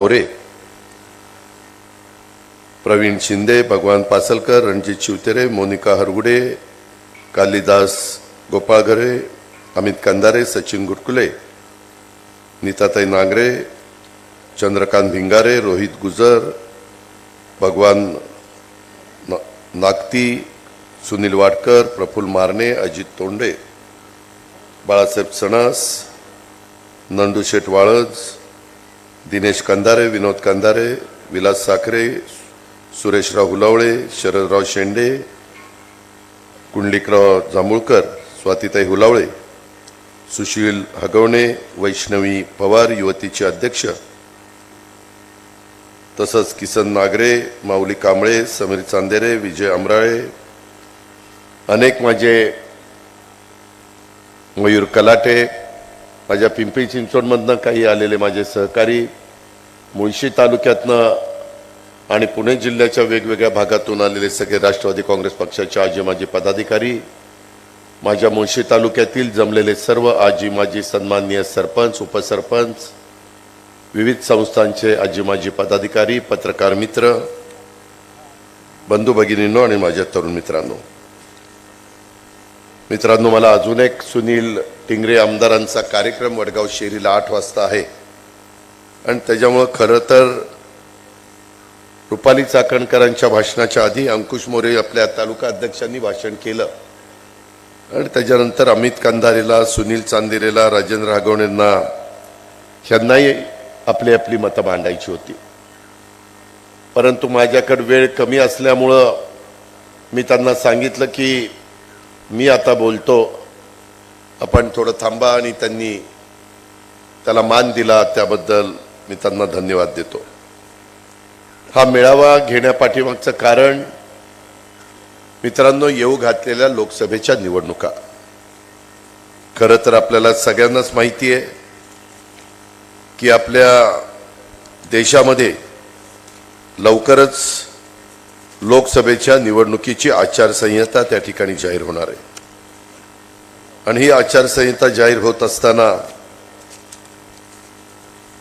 मोरे प्रवीण शिंदे भगवान पासलकर रणजित शिवतेरे मोनिका हरगुडे कालिदास गोपाळघरे अमित कंदारे सचिन गुटकुले नीताताई नांगरे चंद्रकांत भिंगारे रोहित गुजर भगवान नागती सुनील वाडकर प्रफुल्ल मारणे अजित तोंडे बाळासाहेब सणास शेट वाळज दिनेश कंदारे विनोद कंदारे विलास साखरे सुरेशराव हुलावळे शरदराव शेंडे कुंडलिकराव जांभूळकर स्वातीताई हुलावळे सुशील हगवणे वैष्णवी पवार युवतीचे अध्यक्ष तसंच किसन नागरे माऊली कांबळे समीर चांदेरे विजय अमराळे अनेक माझे मयूर कलाटे माझ्या पिंपरी चिंचवडमधनं काही आलेले माझे सहकारी मुळशी तालुक्यातनं आणि पुणे जिल्ह्याच्या वेगवेगळ्या भागातून आलेले सगळे राष्ट्रवादी काँग्रेस पक्षाचे आजी माजी पदाधिकारी माझ्या मुळशी तालुक्यातील जमलेले सर्व आजी माजी सन्माननीय सरपंच उपसरपंच विविध संस्थांचे आजी माजी पदाधिकारी पत्रकार मित्र बंधू भगिनींनो आणि माझ्या तरुण मित्रांनो. मित्रांनो मला अजून एक सुनील टिंगरे आमदारांचा कार्यक्रम वडगाव शेरीला आठ वाजता आहे. आणि त्याच्यामुळं खरं तर रुपाली चाकणकरांच्या भाषणाच्या आधी अंकुश मोरे आपल्या तालुका अध्यक्षांनी भाषण केलं. आणि त्याच्यानंतर अमित कंधारेला सुनील चांदिरेला राजेंद्र राघवणेंना ह्यांनाही आपली आपली मतं मांडायची होती. परंतु माझ्याकडे वेळ कमी असल्यामुळं मी त्यांना सांगितलं की मी आता बोलतो. आपण थोडं थांबा आणि त्यांनी त्याला मान दिला त्याबद्दल मी त्यांना धन्यवाद देतो. हा मेळावा घेण्यापाठीमागचं कारण मित्रांनो येऊ घातलेल्या लोकसभेच्या निवडणुका. खरं तर आपल्याला सगळ्यांनाच माहिती आहे की आपल्या देशामध्ये लवकरच लोकसभेच्या निवडणुकीची आचारसंहिता त्या ठिकाणी जाहीर होणार आहे. आणि ही आचारसंहिता जाहीर होत असताना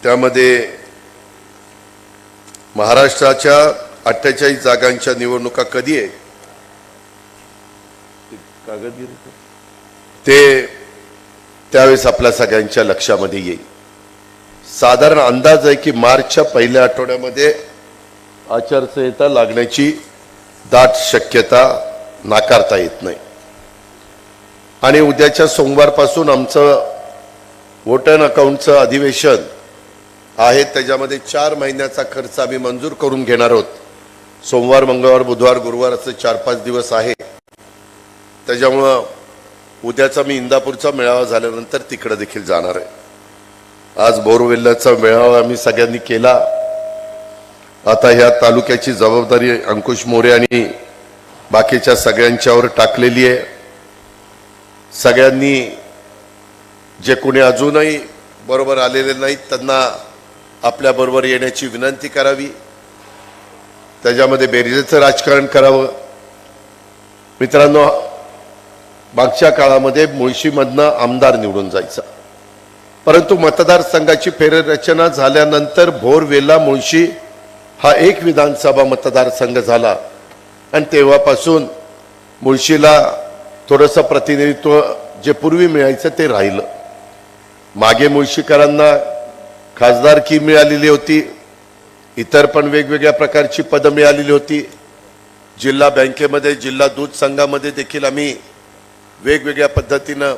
त्यामध्ये महाराष्ट्राच्या अठ्ठेचाळीस जागांच्या निवडणुका कधी आहे? ते त्यावेळेस आपल्या सगळ्यांच्या लक्षामध्ये येईल. साधारण अंदाज आहे की मार्चच्या पहिल्या आठवड्यामध्ये आचारसंहिता लागण्याची दाट शक्यता नाकारता येत नाही. आणि उद्याच्या सोमवारपासून आमचं वोटर अकाउंटचं अधिवेशन आहे त्याच्यामध्ये चार महिन्याचा खर्च आम्ही मंजूर करून घेणार आहोत. सोमवार मंगळवार बुधवार गुरुवार असं चार पाच दिवस आहे. त्याच्यामुळं उद्याचा मी इंदापूरचा मेळावा झाल्यानंतर तिकडं देखील जाणार आहे. आज बोरवेल्ल्याचा मेळावा आम्ही सगळ्यांनी केला. आता ह्या तालुक्याची जबाबदारी अंकुश मोरे आणि बाकीच्या सगळ्यांच्यावर टाकलेली आहे. सगळ्यांनी जे कोणी अजूनही बरोबर आलेले नाहीत त्यांना आपल्याबरोबर येण्याची विनंती करावी. त्याच्यामध्ये बेरिजेचं राजकारण करावं. मित्रांनो मागच्या काळामध्ये मुळशीमधनं आमदार निवडून जायचा. परंतु मतदारसंघाची फेररचना झाल्यानंतर भोरवेला मुळशी हा एक विधानसभा मतदारसंघ झाला. आणि तेव्हापासून मुळशीला थोडंसं प्रतिनिधित्व जे पूर्वी मिळायचं ते राहिलं. मागे मुळशीकरांना खासदारकी मिळालेली होती इतर पण वेगवेगळ्या प्रकारची पदं मिळालेली होती. जिल्हा बँकेमध्ये जिल्हा दूध संघामध्ये देखील आम्ही वेगवेगळ्या पद्धतीनं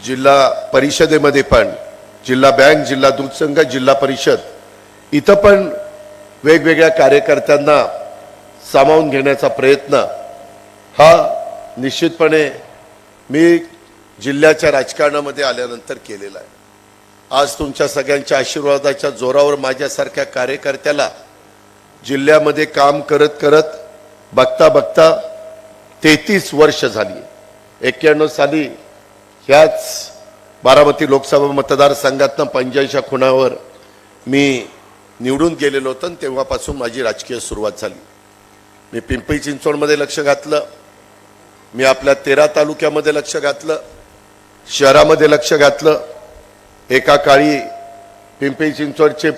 जिल्हा परिषदेमध्ये पण जिल्हा बँक जिल्हा दूध संघ जिल्हा परिषद इथं पण वेगवेगळ्या कार्यकर्त्यांना सामावून घेण्याचा प्रयत्न हा निश्चितपणे मी जिल्ह्याच्या राजकारणामध्ये आल्यानंतर केलेला आहे. आज तुमच्या सगळ्यांच्या आशीर्वादाच्या जोरावर माझ्यासारख्या कार्यकर्त्याला जिल्ह्यामध्ये काम करत करत बघता बघता तेहतीस वर्ष झाली. एक्क्याण्णव साली ह्याच बारामती लोकसभा मतदारसंघातनं पंच्याऐंशी खुणावर मी निवडून गेलेलो होतं आणि तेव्हापासून माझी राजकीय सुरुवात झाली. मी पिंपरी चिंचवडमध्ये लक्ष घातलं. मी आपल्या तेरा तालुक्यामध्ये लक्ष घातलं. शहरामध्ये लक्ष घातलं. एका काळी पिंपरी चिंचवडचे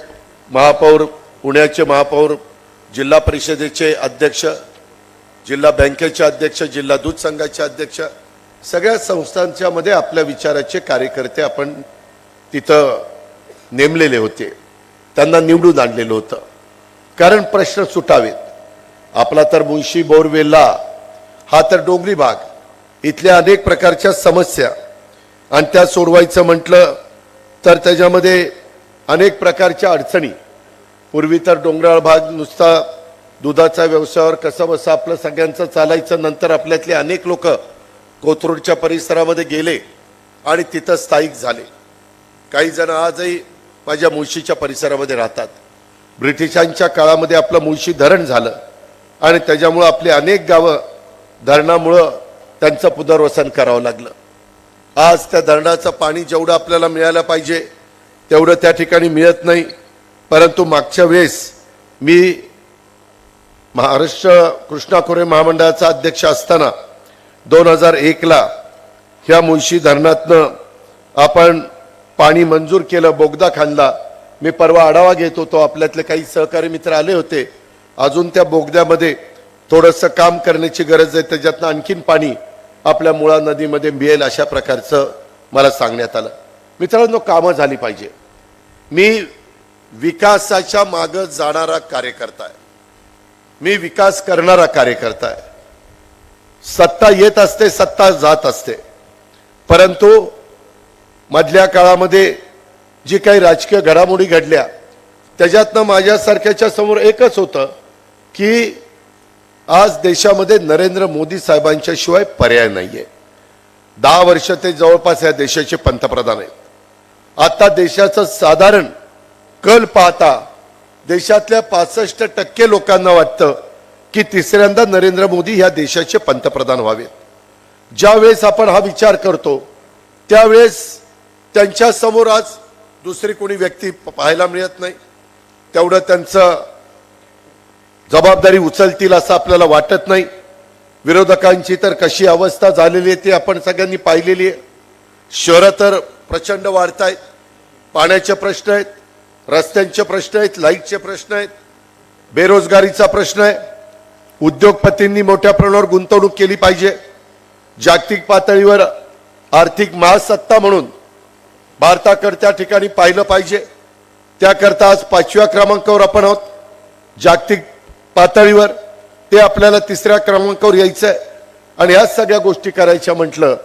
महापौर पुण्याचे महापौर जिल्हा परिषदेचे अध्यक्ष जिल्हा बँकेचे अध्यक्ष जिल्हा दूध संघाचे अध्यक्ष सगळ्या संस्थांच्या मध्ये आपल्या विचाराचे कार्यकर्ते आपण तिथं नेमलेले होते. त्यांना निवडून आणलेलं होतं. कारण प्रश्न सुटावेत. आपला तर मुंशी बोरवेल्ला हा तर डोंगरी भाग इथल्या अनेक प्रकारच्या समस्या आणि त्या सोडवायचं म्हटलं तर त्याच्यामध्ये अनेक प्रकारच्या अडचणी. पूर्वी तर डोंगराळ भाग नुसता दुधाचा व्यवसायावर कसं बसं आपलं सगळ्यांचं चालायचं नंतर आपल्यातले अनेक लोक कोथरूडच्या परिसरामध्ये गेले आणि तिथं स्थायिक झाले. काही जण आजही माझ्या मुळशीच्या परिसरामध्ये राहतात. ब्रिटिशांच्या काळामध्ये आपलं मुळशी धरण झालं आणि त्याच्यामुळं आपली अनेक गावं धरणामुळं त्यांचं पुनर्वसन करावं लागलं. आज त्या धरणाचं पाणी जेवढं आपल्याला मिळायला पाहिजे तेवढं त्या ठिकाणी मिळत नाही. परंतु मागच्या वेळेस मी महाराष्ट्र कृष्णा खोरे महामंडळाचा अध्यक्ष असताना दोन हजार एकला ह्या मुळशी धरणातनं आपण पाणी मंजूर केलं बोगदा खांदला. मी परवा आढावा घेत होतो आपल्यातले काही सहकारी मित्र आले होते. अजून त्या बोगद्यामध्ये थोडंसं काम करण्याची गरज आहे त्याच्यातनं आणखीन पाणी आपल्या मुळा नदीमध्ये मिळेल अशा प्रकारचं मला सांगण्यात आलं. मित्रांनो कामं झाली पाहिजे. मी विकासाच्या मागं जाणारा कार्यकर्ता आहे. मी विकास करणारा कार्यकर्ता आहे. सत्ता येत असते सत्ता जात असते. परंतु मधल्या काळामध्ये जी काही राजकीय घडामोडी घडल्या त्याच्यातनं माझ्यासारख्याच्या समोर एकच होतं की आज देशामध्ये नरेंद्र मोदी साहेबांच्या शिवाय पर्याय नाहीये. दहा वर्ष ते जवळपास या देशाचे पंतप्रधान आहेत. आता देशाचं साधारण कल पाहता देशातल्या पासष्ट टक्के लोकांना वाटतं की तिसऱ्यांदा नरेंद्र मोदी ह्या देशाचे पंतप्रधान व्हावेत. ज्यावेळेस आपण हा विचार करतो त्यावेळेस त्यांच्यासमोर आज दुसरी कोणी व्यक्ती पाहायला मिळत नाही. तेवढं त्यांचं जबाबदारी उचलतील असं आपल्याला वाटत नाही. विरोधकांची तर कशी अवस्था झालेली आहे ती आपण सगळ्यांनी पाहिलेली आहे. शहरं तर प्रचंड वाढत आहेत पाण्याचे प्रश्न आहेत रस्त्यांचे प्रश्न आहेत लाईटचे प्रश्न आहेत बेरोजगारीचा प्रश्न आहे. उद्योगपतींनी मोठ्या प्रमाणावर गुंतवणूक केली पाहिजे. जागतिक पातळीवर आर्थिक महासत्ता म्हणून भारताकडे त्या ठिकाणी पाहिलं पाहिजे. त्याकरता आज पाचव्या क्रमांकावर आपण आहोत. जागतिक पातळीवर ते आपल्याला तिसऱ्या क्रमांकावर यायचं आहे आणि ह्या सगळ्या गोष्टी करायच्या म्हटलं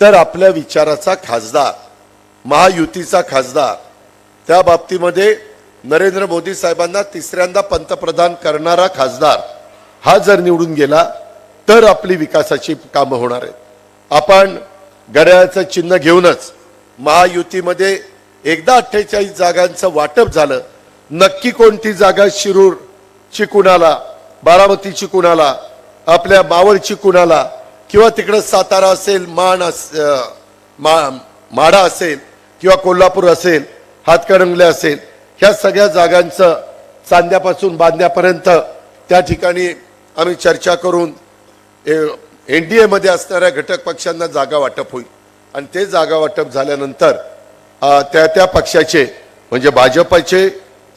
तर आपल्या विचाराचा खासदार महायुतीचा खासदार त्या बाबतीमध्ये नरेंद्र मोदी साहेबांना तिसऱ्यांदा पंतप्रधान करणारा खासदार हा जर निवडून गेला तर आपली विकासाची कामं होणार आहेत. आपण घड्याळाचं चिन्ह घेऊनच महायुतीमध्ये एकदा अठ्ठेचाळीस जागांचं वाटप झालं नक्की कोणती जागा शिरूर ची कुणाला बारामतीची कुणाला आपल्या मावळची कुणाला किंवा तिकडं सातारा असेल मान अस मा माढा असेल किंवा कोल्हापूर असेल हातकणंगले असेल ह्या सगळ्या जागांचं चांद्यापासून बांधण्यापर्यंत त्या ठिकाणी आम्ही चर्चा करून एन डी एमध्ये असणाऱ्या घटक पक्षांना जागा वाटप होईल. आणि ते जागा वाटप झाल्यानंतर त्या त्या पक्षाचे म्हणजे भाजपचे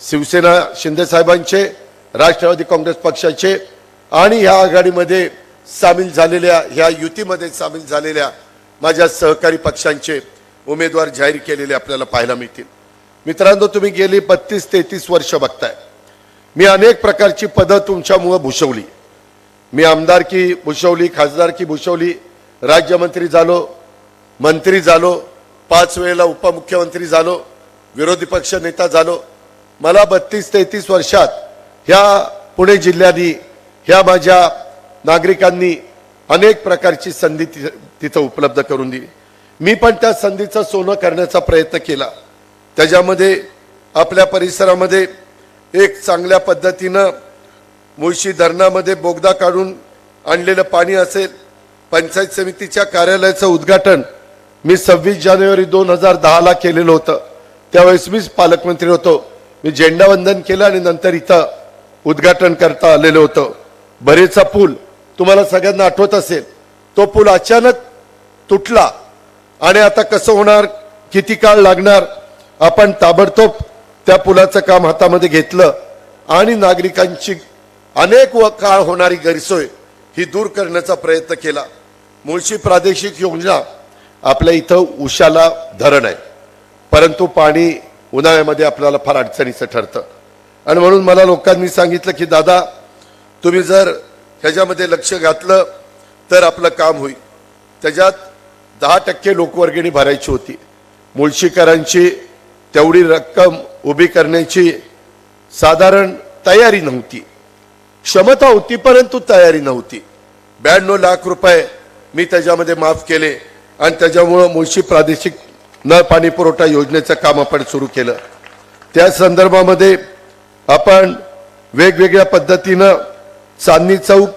शिवसेना शिंदेसाहेबांचे राष्ट्रवादी काँग्रेस पक्षाचे आणि ह्या आघाडीमध्ये सामील झालेल्या ह्या युतीमध्ये सामील झालेल्या माझ्या सहकारी पक्षांचे उमेदवार जाहीर केलेले आपल्याला पाहायला मिळतील. मित्रांनो तुम्ही गेली बत्तीस तेहतीस वर्ष बघताय. मी अनेक प्रकारची पदं तुमच्यामुळं भूषवली. मी आमदारकी भूषवली खासदारकी भूषवली राज्यमंत्री झालो मंत्री झालो पाच वेळेला उपमुख्यमंत्री झालो विरोधी पक्ष नेता झालो. मला बत्तीस तेहतीस वर्षात ह्या पुणे जिल्ह्यानी ह्या माझ्या नागरिकांनी अनेक प्रकारची संधी तिथं उपलब्ध करून दिली. मी पण त्या संधीचं सोनं करण्याचा प्रयत्न केला. त्याच्यामध्ये आपल्या परिसरामध्ये एक चांगल्या पद्धतीनं मुळशी धरणामध्ये बोगदा काढून आणलेलं पाणी असेल पंचायत समितीच्या कार्यालयाचं उद्घाटन मी सव्वीस जानेवारी दोन हजार दहाला केलेलं होतं. त्यावेळेस मीच पालकमंत्री होतो. मी झेंडावंदन केलं आणि नंतर इथं उद्घाटन करता आलेलं होतं. बरेचा पूल तुम्हाला सगळ्यांना आठवत असेल. तो पूल अचानक तुटला. आणि आता कसं होणार? किती काळ लागणार? आपण ताबडतोब त्या पुलाचं काम हातामध्ये घेतलं. आणि नागरिकांची अनेक व काळ होणारी गैरसोय ही दूर करण्याचा प्रयत्न केला. मुळशी प्रादेशिक योजना आपल्या इथं उशाला धरण आहे. परंतु पाणी उन्हाळ्यामध्ये आपल्याला फार अडचणीचं ठरतं. आणि म्हणून मला लोकांनी सांगितलं की दादा तुम्ही जर ह्याच्यामध्ये लक्ष घातलं तर आपलं काम होईल. त्याच्यात दहा टक्के लोकवर्गणी भरायची होती. मुळशीकरांची तेवढी रक्कम उभी करण्याची साधारण तयारी नव्हती. क्षमता होती परंतु तयारी नव्हती. ब्याण्णव लाख रुपये मी त्याच्यामध्ये माफ केले आणि त्याच्यामुळं मुळशी प्रादेशिक नळ पाणी पुरवठा योजनेचं काम आपण सुरू केलं. त्या संदर्भामध्ये आपण वेगवेगळ्या पद्धतीनं चांदणी चौक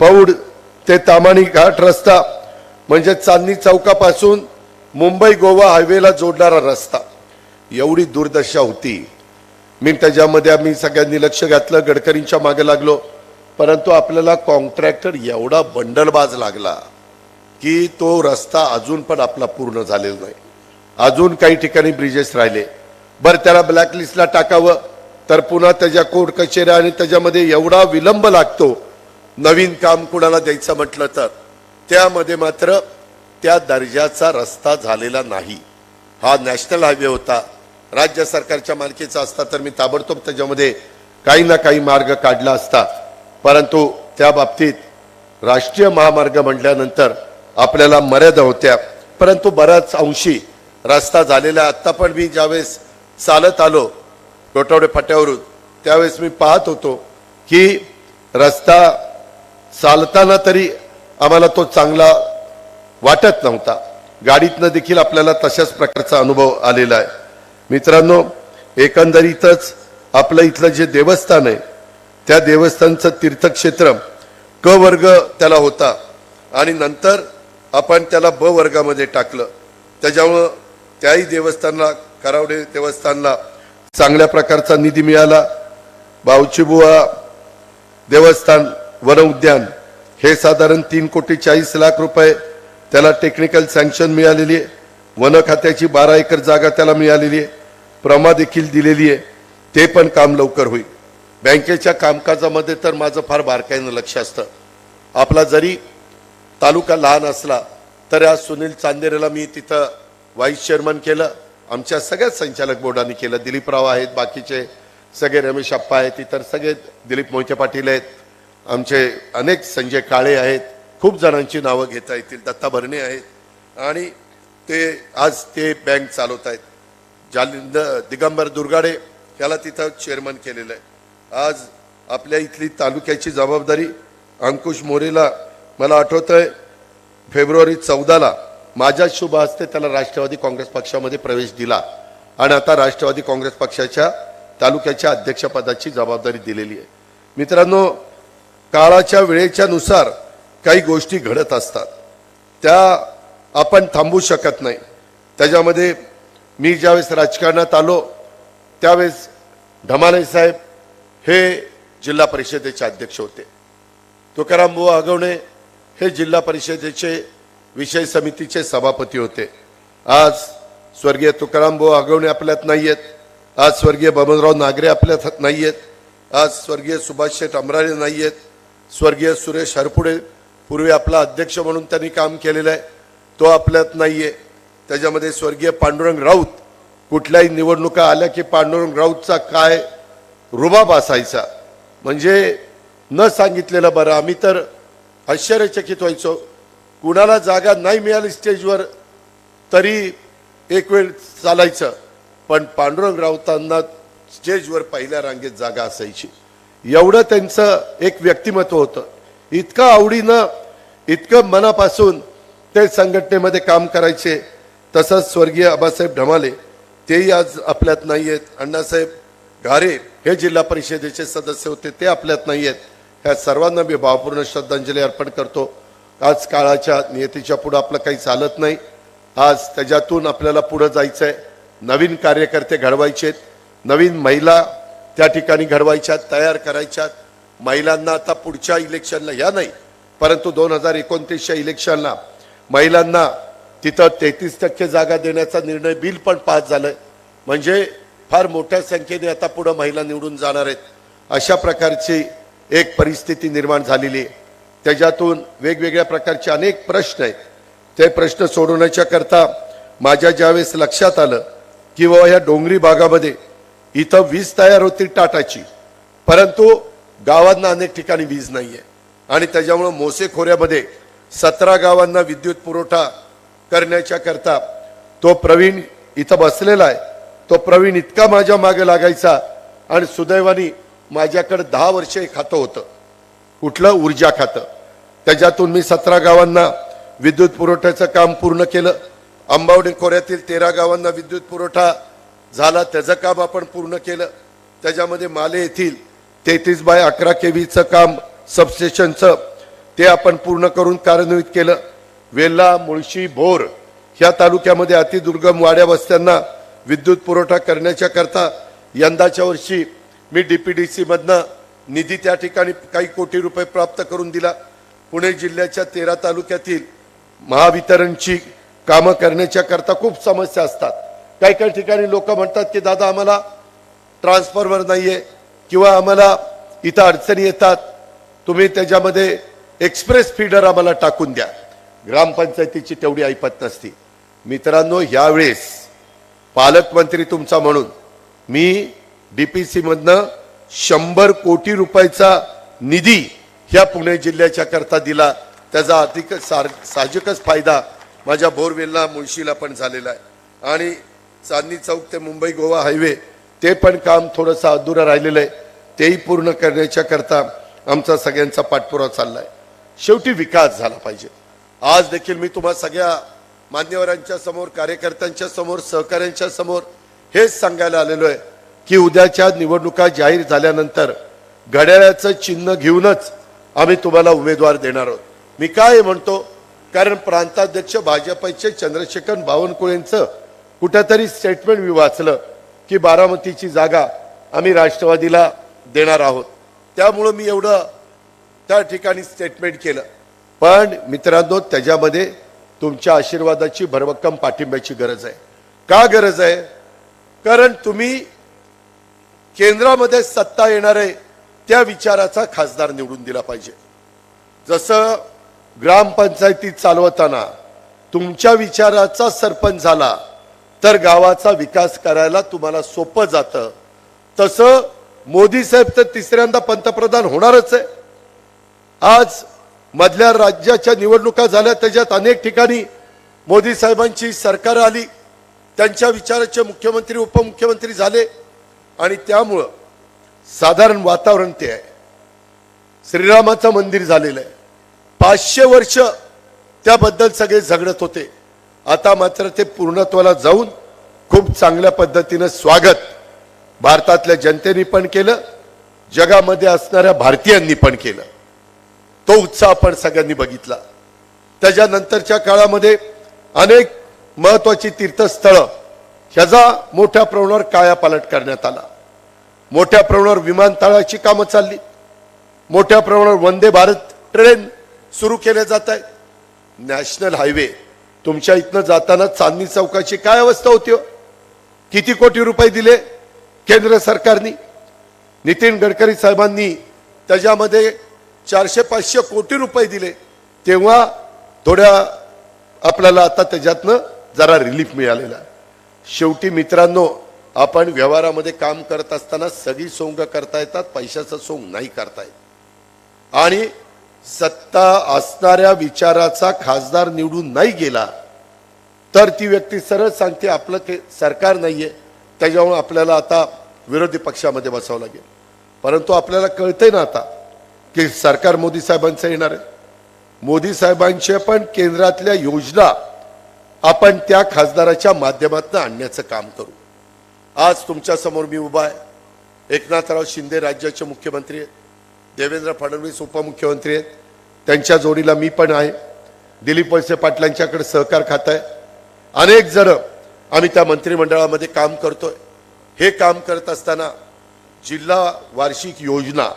पौड ते तामाणी घाट रस्ता म्हणजे चांदणी चौकापासून मुंबई गोवा हायवेला जोडणारा रस्ता. एवढी दुर्दशा होती. मी त्याच्यामध्ये आम्ही सगळ्यांनी लक्ष घातलं गडकरींच्या मागे लागलो. परंतु आपल्याला कॉन्ट्रॅक्टर एवढा बंडलबाज लागला की तो रस्ता अजून पण आपला पूर्ण झालेला नाही. अजून काही ठिकाणी ब्रिजेस राहिले. बरं त्याला ब्लॅकलिस्टला टाकावं. तर पुन्हा त्याच्या कोर्ट कचेऱ्या आणि त्याच्यामध्ये एवढा विलंब लागतो नवीन काम कुणाला द्यायचं म्हटलं तर त्यामध्ये मात्र त्या दर्जाचा रस्ता झालेला नाही. हा नॅशनल हायवे होता. राज्य सरकारच्या मालकीचा असता तर मी ताबडतोब त्याच्यामध्ये काही ना काही मार्ग काढला असता. परंतु त्या बाबतीत राष्ट्रीय महामार्ग म्हटल्यानंतर आपल्याला मर्यादा होत्या. परंतु बऱ्याच अंशी रस्ता झालेला आत्ता पण मी ज्यावेळेस चालत आलो गोटवडे फाट्यावरून. त्यावेळेस मी पाहत होतो की रस्ता चालताना तरी आम्हाला तो चांगला वाटत नव्हता. गाडीतनं देखील आपल्याला तशाच प्रकारचा अनुभव आलेला आहे. मित्रांनो एकंदरीतच आपलं इथलं जे देवस्थान आहे त्या देवस्थानचं तीर्थक्षेत्र क वर्ग त्याला होता आणि नंतर आपण त्याला ब वर्गामध्ये टाकलं. त्याच्यामुळं त्याही देवस्थानला करावडे देवस्थानला चांगल्या प्रकारचा निधी मिळाला. बावचीबुवा देवस्थान वन उद्यान हे साधारण तीन कोटी चाळीस लाख रुपये त्याला टेक्निकल सँक्शन मिळालेली आहे. वन खात्याची बारा एकर जागा त्याला मिळालेली आहे. प्रमा देखील दिलेली आहे. ते पण काम लवकर होईल. बँकेच्या कामकाजामध्ये तर माझं फार बारकाईनं लक्ष असतं. आपला जरी तालुका लहान असला तर आज सुनील चांदेरेला मी तिथं व्हाईस चेअरमन केलं. आमच्या सगळ्याच संचालक बोर्डाने केलं. दिलीपराव आहेत बाकीचे सगळे रमेश अप्पा आहेत इतर सगळे दिलीप मोहिते पाटील आहेत. आमचे अनेक संजय काळे आहेत. खूप जणांची नावं घेता येतील. दत्ता भरणे आहेत. आणि ते आज ते बँक चालवत आहेत. जालिंद दिगंबर दुर्गाडे याला तिथं चेअरमन केलेलं आहे. आज आपल्या इथली तालुक्याची जबाबदारी अंकुश मोरेला मला आठवतंय फेब्रुवारी चौदाला माझ्या शुभ हस्ते त्याला राष्ट्रवादी काँग्रेस पक्षामध्ये प्रवेश दिला आणि आता राष्ट्रवादी काँग्रेस पक्षाच्या तालुक्याच्या अध्यक्षपदाची जबाबदारी दिलेली आहे. मित्रांनो काळाच्या वेळेच्या नुसार काही गोष्टी घडत असतात. त्या आपण थांबू शकत नाही. त्याच्यामध्ये मी ज्यावेळेस राजकारणात आलो त्यावेळेस ढमाले साहेब हे जिल्हा परिषदेचे अध्यक्ष होते. तुकाराम बुवा आगवणे हे जिल्हा परिषदेचे विषय समितीचे सभापती होते. आज स्वर्गीय तुकाराम भाऊ आगवणे आपल्यात नाही आहेत आज स्वर्गीय बबनराव नागरे आपल्यात नाही आहेत आज स्वर्गीय सुभाष शेठ अमराळे नाही आहेत स्वर्गीय सुरेश हरपुडे पूर्वी आपला अध्यक्ष म्हणून त्यांनी काम केलेलं आहे. तो आपल्यात नाहीये. त्याच्यामध्ये स्वर्गीय पांडुरंग राऊत कुठल्याही निवडणुका आल्या की पांडुरंग राऊतचा काय रुबाब असायचा? म्हणजे न सांगितलेलं बरं. आम्ही तर आश्चर्यचकित व्हायचो. कुणाला जागा नाही मिळाली स्टेजवर तरी एक वेळ चालायचं. पण पांडुरंग राऊतांना स्टेजवर पहिल्या रांगेत जागा असायची. एवढं त्यांचं एक व्यक्तिमत्व होतं. इतकं आवडीनं इतकं मनापासून ते संघटनेमध्ये काम करायचे. तसंच स्वर्गीय आबासाहेब ढमाले तेही आज आपल्यात नाही आहेत. अण्णासाहेब घारे हे जिल्हा परिषदेचे सदस्य होते ते आपल्यात नाही आहेत. ह्या सर्वांना मी भावपूर्ण श्रद्धांजली अर्पण करतो. आज काळाच्या नियतीच्या पुढं आपलं काही चालत नाही. आज त्याच्यातून आपल्याला पुढं जायचं आहे नवीन कार्यकर्ते घडवायचे नवीन महिला त्या ठिकाणी घडवायच्यात तयार करायच्यात. महिलांना आता पुढच्या इलेक्शनला या नाही परंतु दोन हजार एकोणतीसच्या इलेक्शनला महिलांना तिथं तेहतीस टक्के जागा देण्याचा निर्णय बिल पण पास झालंय. म्हणजे फार मोठ्या संख्येने आता पुढं महिला निवडून जाणार आहेत. अशा प्रकारची एक परिस्थिती निर्माण झालेली आहे. त्याच्यातून वेगवेगळ्या प्रकारचे अनेक प्रश्न आहेत. ते प्रश्न सोडवण्याच्या करता माझ्या ज्यावेळेस लक्षात आलं की बाबा ह्या डोंगरी भागामध्ये इथं वीज तयार होती टाटाची. परंतु गावांना अनेक ठिकाणी वीज नाही आहे आणि त्याच्यामुळं मोसे खोऱ्यामध्ये सतरा गावांना विद्युत पुरवठा करण्याच्या करता तो प्रवीण इथं बसलेला आहे. तो प्रवीण इतका माझ्या मागे लागायचा आणि सुदैवानी माझ्याकडे दहा वर्ष हे खातं होतं. कुठलं ऊर्जा खातं? त्याच्यातून मी सतरा गावांना विद्युत पुरवठ्याचं काम पूर्ण केलं. अंबावडी खोऱ्यातील तेरा गावांना विद्युत पुरवठा झाला. त्याचं काम आपण पूर्ण केलं. त्याच्यामध्ये माले येथील तेहतीस बाय अकरा केव्हीचं काम सबस्टेशनचं ते आपण पूर्ण करून कार्यान्वित केलं. वेल्ला मुळशी भोर ह्या तालुक्यामध्ये अतिदुर्गम वाड्या वस्त्यांना विद्युत पुरवठा करण्याच्या करता यंदाच्या वर्षी मी डी पी डी सीमधनं निधी त्या ठिकाणी काही कोटी रुपये प्राप्त करून दिला. पुणे जिल्ह्याच्या तेरा तालुक्यातील महावितरणची कामं करण्याच्या करता खूप समस्या असतात. काही काही ठिकाणी लोक म्हणतात की दादा आम्हाला ट्रान्सफॉर्मर आहे किंवा आम्हाला इथं अडचणी येतात. तुम्ही त्याच्यामध्ये एक्सप्रेस फीडर आम्हाला टाकून द्या. ग्रामपंचायतीची तेवढी ऐपत नसती. मित्रांनो यावेळेस पालकमंत्री तुमचा म्हणून मी बी पी सीमधनं शंभर कोटी रुपयाचा निधी ह्या पुणे जिल्ह्याच्या करता दिला. त्याचा अधिक सार साहजिकच फायदा माझ्या बोरवेलला मुळशीला पण झालेला आहे. आणि चांदणी चौक ते मुंबई गोवा हायवे ते पण काम थोडंसं अधुरं राहिलेलं आहे. तेही पूर्ण करण्याच्या करता आमचा सगळ्यांचा पाठपुरावा आहे शेवटी विकास झाला पाहिजे. आज देखील मी तुम्हा सगळ्या मान्यवरांच्या समोर कार्यकर्त्यांच्या समोर सहकाऱ्यांच्या समोर हेच सांगायला आलेलो आहे. की उद्याच्या निवडणुका जाहीर झाल्यानंतर घड्याळ्याचं चिन्ह घेऊनच आम्ही तुम्हाला उमेदवार देणार आहोत. मी काय म्हणतो? कारण प्रांताध्यक्ष भाजपचे चंद्रशेखर बावनकुळेंचं कुठंतरी स्टेटमेंट मी वाचलं की बारामतीची जागा आम्ही राष्ट्रवादीला देणार आहोत. त्यामुळं मी एवढं त्या ठिकाणी स्टेटमेंट केलं. पण मित्रांनो त्याच्यामध्ये तुमच्या आशीर्वादाची भरभक्कम पाठिंब्याची गरज आहे. का गरज आहे? कारण तुम्ही केंद्रामध्ये सत्ता येणार आहे त्या विचाराचा खासदार निवडून दिला पाहिजे. जसं ग्रामपंचायती चालवताना तुमच्या विचाराचा सरपंच झाला तर गावाचा विकास करायला तुम्हाला सोपं जातं. तसं मोदी साहेब तर तिसऱ्यांदा पंतप्रधान होणारच आहे. आज मधल्या राज्याच्या निवडणुका झाल्या त्याच्यात अनेक ठिकाणी मोदी साहेबांची सरकार आली त्यांच्या विचाराचे मुख्यमंत्री उपमुख्यमंत्री झाले. आणि त्यामुळं साधारण वातावरण ते आहे. श्रीरामाचं मंदिर झालेलं आहे. पाचशे वर्ष त्याबद्दल सगळे झगडत होते. आता मात्र ते पूर्णत्वाला जाऊन खूप चांगल्या पद्धतीनं स्वागत भारतातल्या जनतेने पण केलं जगामध्ये असणाऱ्या भारतीयांनी पण केलं. तो उत्साह आपण सगळ्यांनी बघितला. त्याच्यानंतरच्या काळामध्ये अनेक महत्वाची तीर्थस्थळं ह्याचा मोठ्या प्रमाणावर कायापालट करण्यात आला. मोठ्या प्रमाणावर विमानतळाची कामं चालली. मोठ्या प्रमाणावर वंदे भारत ट्रेन सुरू केल्या जात आहेत. नॅशनल हायवे तुमच्या इथनं जाताना चांदणी चौकाची काय अवस्था होती हो? किती कोटी रुपये दिले केंद्र सरकारनी? नितीन गडकरी साहेबांनी त्याच्यामध्ये चारशे पाचशे कोटी रुपये दिले. तेव्हा थोड्या आपल्याला आता त्याच्यातनं जरा रिलीफ मिळालेला आहे. शेवटी मित्रांनो आपण व्यवहारामध्ये काम करत असताना सगळी सोंग करता येतात पैशाचा सोंग नाही करता येत. आणि सत्ता असणाऱ्या विचाराचा खासदार निवडून नाही गेला तर ती व्यक्ती सरळ सांगते आपलं ते सरकार नाही आहे त्याच्यामुळे आपल्याला आता विरोधी पक्षामध्ये बसावं लागेल. परंतु आपल्याला कळतंय ना आता की सरकार मोदी साहेबांचं येणार आहे. मोदी साहेबांचे पण केंद्रातल्या योजना आपण त्या खासदाराच्या माध्यमातून आणण्याचं काम करू. आज तुमच्यासमोर मी उभा आहे. एकनाथराव शिंदे राज्याचे मुख्यमंत्री आहेत. देवेंद्र फडणवीस उपमुख्यमंत्री आहेत. त्यांच्या जोडीला मी पण आहे. दिलीप वळसे पाटलांच्याकडे सहकार खात आहे. अनेक जण आम्ही त्या मंत्रिमंडळामध्ये काम करतोय. हे काम करत असताना जिल्हा वार्षिक योजना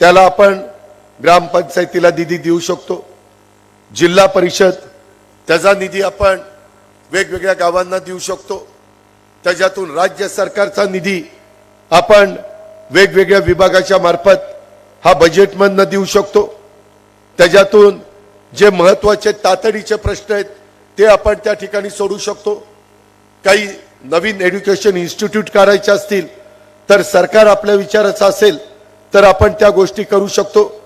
त्याला आपण ग्रामपंचायतीला निधी देऊ शकतो. जिल्हा परिषद त्याचा निधी आपण वेगवेगळ्या गावांना देऊ शकतो. त्याच्यातून राज्य सरकारचा निधी आपण वेगवेगळ्या विभागाच्या मार्फत हा बजेटमधनं देऊ शकतो. त्याच्यातून जे महत्त्वाचे तातडीचे प्रश्न आहेत ते आपण त्या ठिकाणी सोडू शकतो. काही नवीन एज्युकेशन इन्स्टिट्यूट करायचे असतील तर सरकार आपल्या विचाराचं असेल तर आपण त्या गोष्टी करू शकतो.